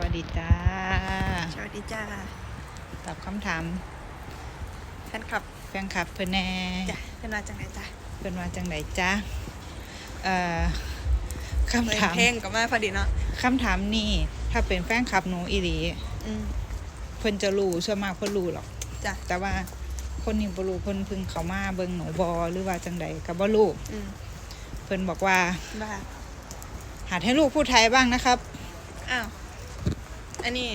วัสดีจ้า สวัสดีจ้า ตอบคำถามแฟนคลับแฟนคลับเพื่อนแน่จ้ะเป็นมาจากไหนจ้ะเพื่อนว่าจังไดจ้าเอ่อคำเปิดถามเพลงกับมาพอดีเนาะคำถามนี่ถ้าเป็นแฟนคลับหนูอีหลีอืมเพิ่นจะรู้ส่วนมากเพิ่นรู้หรอกจ้ะแต่ว่าคนนี้บ่รู้เพิ่นเพึ่งเขามาเบิ่งหนูบอหรือว่าจังใดก็บ่รู้อืมเพิ่นบอกว่าบ้าหัดให้ลูกพูดไทยบ้างนะครับ อ้าว อันนี้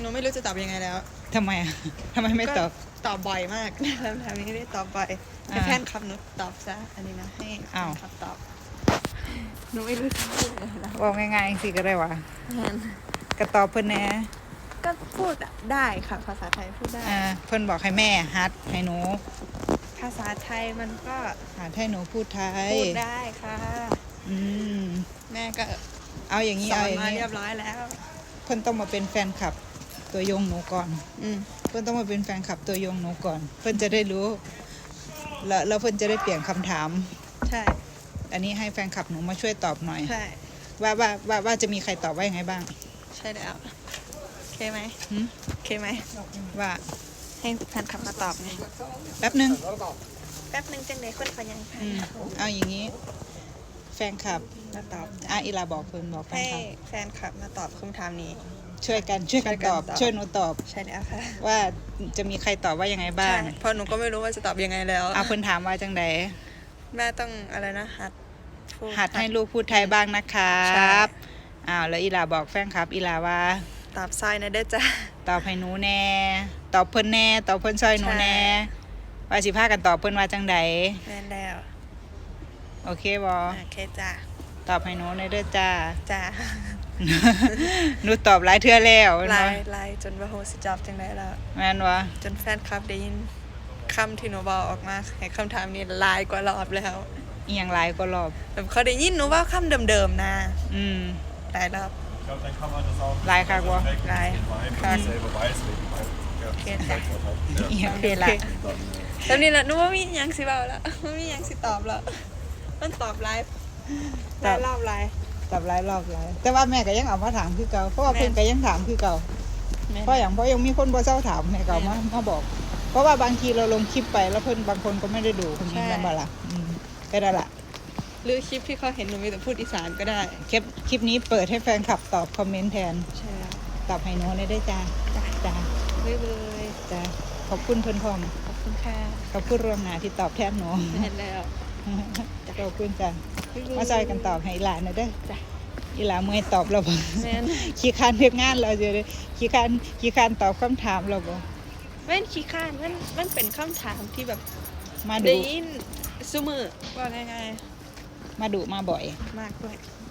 หนูไม่รู้จะตอบยังไงแล้วทำไมอะทำไมไม่ตอบตอบบ่อยมากคำถามนี้ได้ตอบบ่อยให้อ่าแฟนคลับหนูตอบซะอันนี้นะให้แฟอ้าว นคลับตอบหนูไม่รู้จะพูดอะไรแล้วบอกง่ายๆสิก็ได้ว่าแทนก็ตอบเพิ่นแหน่ก็พูดอะได้ค่ะ ภาษาไทยพูดได้ อ่าเพิ่นบอกให้แม่หัดให้หนูภาษาไทยมันก็หัดให้หนูพูดไทยพูดได้ค่ะ อืมแม่ก็เอาอย่างนี้สอเอานอย่างมานี้เรียบร้อยแล้ว เพิ่นต้องมาเป็นแฟนคลับตัวยงหนูก่อน อืมเพิ่นต้องมาเป็นแฟนคลับตัวยงหนูก่อน เพิ่นจะได้รู้ แล้วแล้วเพิ่นจะได้เปลี่ยนคำถาม ใช่ อันนี้ให้แฟนคลับหนูมาช่วยตอบหน่อย ใช่ ว่าว่าว่าว่าจะมีใครตอบว่ายังไงบ้าง ใช่แล้ว โอเคไหมหึโอเคไหม ว่าให้แฟนคลับมาตอบไงแป๊บนึงแป๊บนึงจังเลยคนเขายังอืมเอาอย่างนี้ แฟนคลับมาตอบอะอีลาบอกเพิ่นบอกแฟนให้คลับแฟนคลับมาตอบคำถามนี้ ช่วยกันช่วยกันตอบช่วยกันตอบ ช่วยหนูตอบ ใช่แล้วค่ะว่าจะมีใครตอบว่ายังไงบ้างใช่เพราะหนูก็ไม่รู้ว่าจะตอบยังไงแล้วเอาเพิ่นถามว่าจังไดแม่ต้องอะไรนะหัดพูหัดให้ลูกพูดไทยบ้างนะครับอ้าวแล้วอีลาบอกแฟนคลับ อีลาว่า ตอบซอยนะเด้อจ้า ตอบให้หนูแน่ตอบเพิ่นแน่ตอบเพิ่นซอยหนูแน่ใช่ ว่าสิพากันตอบเพิ่นว่าจังใด แม่นแล้ว โอเคบ่โอเคจ้าตอบให้หนูในอยเด้อจ้าจ้าหนูตอบหลายเทื่อแล้วไลเนาะน์ไลน์จนว่าโหสิจอบจังได้แล้วแม่นวะจนแฟนคลับได้ยินคำที่หนูบอกออกมาให้คำถามนี้หลายกว่ารอบแล้วอีหยังหลายก็รอบแบบเขาได้ยินหนูว่าคำเดิมๆนะอืมหลายรอบ Ich glaube, dann kann man das auch. Like wenn Aqua. man weg ist, Like. den Wein, Like. wenn man selber weiß, welchen Wein ja, Okay, das ja. Zeitwort hat. Ja. อีหยังคือละ Dann, äh, ตอนนี้แหละหนูว่ามีหยังสิเบาแล้วมันมีหยังสิตอบแล้ว มันตอบไลฟ์หลายรอบไลฟ์ตอบหลายรอบหลายแต่ว่าแม่ก็ยังเอามาถามคือเก่าเพราะว่าแม่ เพิ่นก็ยังถามคือเก่าเพราะอย่างเพราะยังมีคนบ่เจ้าถามแม่ก็เอามามาบอก เพราะว่าบางทีเราลงคลิปไปแล้วเพิ่นบางคนก็ไม่ได้ดูคนนี้แม่นบ่ล่ะอืมก็ได้ละหรือคลิปที่เขาเห็นหนูมีแต่พูดอีสานก็ได้ คลิปคลิปนี้เปิดให้แฟนคลับตอบคอมเมนต์แทน ใช่แล้วตอบให้หนูเลยได้อจ้าจ้ะจ้าเรื่อยจ้าขอบคุณเพิ่นพร้อมๆขอบคุณค่ะขอบคุณรวมหน้าที่ตอบแทนหนูเห็นแล้ว ขอบคุณจ้าบ๊ยบยมาซอยกันตอบให้อีหลานนะเด้อจ้ะอีหลานเมื่อยตอบเราบ่แม่นขี้คร้านเฮ็ดงานเราจะได้ขี้คร้านขี้คร้านตอบคำถามเราบ่แม่นขี้ข้านมันมันเป็นคำถามที่แบบมาได้ดูยินซุมือว่าง่ายมาดูมาบ่อย ๆมากด้วยอ